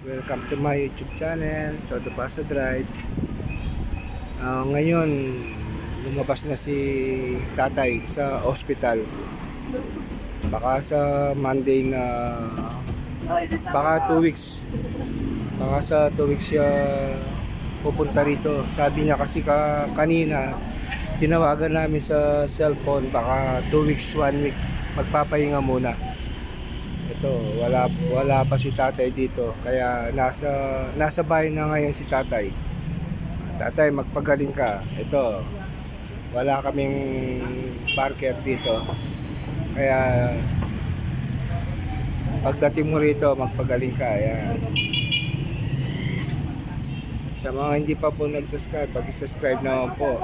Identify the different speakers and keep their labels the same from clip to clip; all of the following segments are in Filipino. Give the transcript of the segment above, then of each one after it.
Speaker 1: Welcome to my YouTube channel, Todo Pasa Drive. Ah, ngayon, lumabas na si tatay sa ospital. Baka sa Monday na, baka 2 weeks. Baka sa 2 weeks siya pupunta rito. Sabi niya kasi ka, kanina, tinawagan namin sa cellphone, baka 2 weeks, 1 week, magpapahinga muna. Ito, wala wala pa si tatay dito. Kaya nasa nasa bahay na ngayon si tatay. Tatay, magpagaling ka. Ito, wala kaming parker dito. Kaya pagdating mo rito, magpagaling ka. Ayan. Sa mga hindi pa po nag-subscribe, pag-subscribe naman po.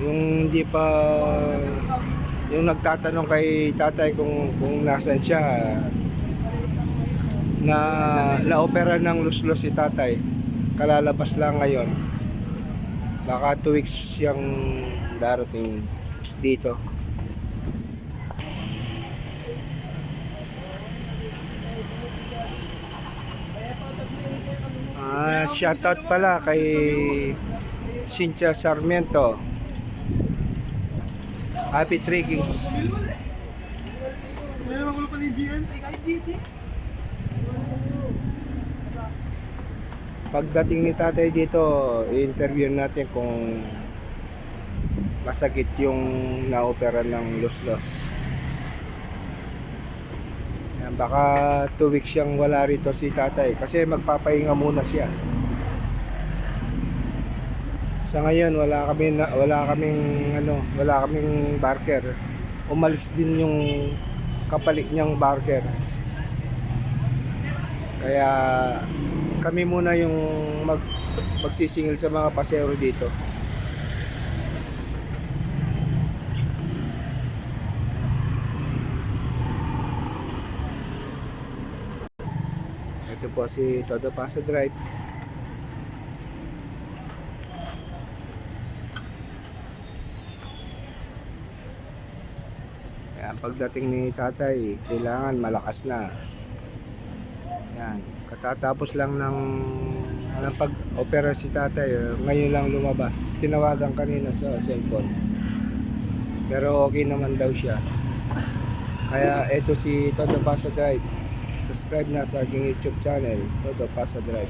Speaker 1: Yung hindi pa yung nagtatanong kay tatay kung kung nasaan siya na na-opera ng luslos si tatay. Kalalabas lang ngayon. Baka 2 weeks siyang darating dito. Ah shoutout pala kay Cynthia Sarmiento Happy Trekkings
Speaker 2: May pa ni GN. Kahit GT.
Speaker 1: Pagdating ni tatay dito, i-interview natin kung masakit yung na-opera ng los-los. Yan, baka 2 weeks siyang wala rito si tatay kasi magpapahinga muna siya. Sa ngayon wala kami na, wala kaming ano, wala kaming barker. Umalis din yung kapalit niyang barker. Kaya kami muna yung mag magsisingil sa mga pasero dito. Ito po si Todo Pasa Drive. Yan, pagdating ni tatay, kailangan malakas na. Yan, katatapos lang ng, ng pag-opera si tatay, eh, ngayon lang lumabas. Tinawagan kanina sa cellphone. Pero okay naman daw siya. Kaya ito si Todo Pasa Drive. Subscribe na sa aking YouTube channel, Todo Pasa Drive.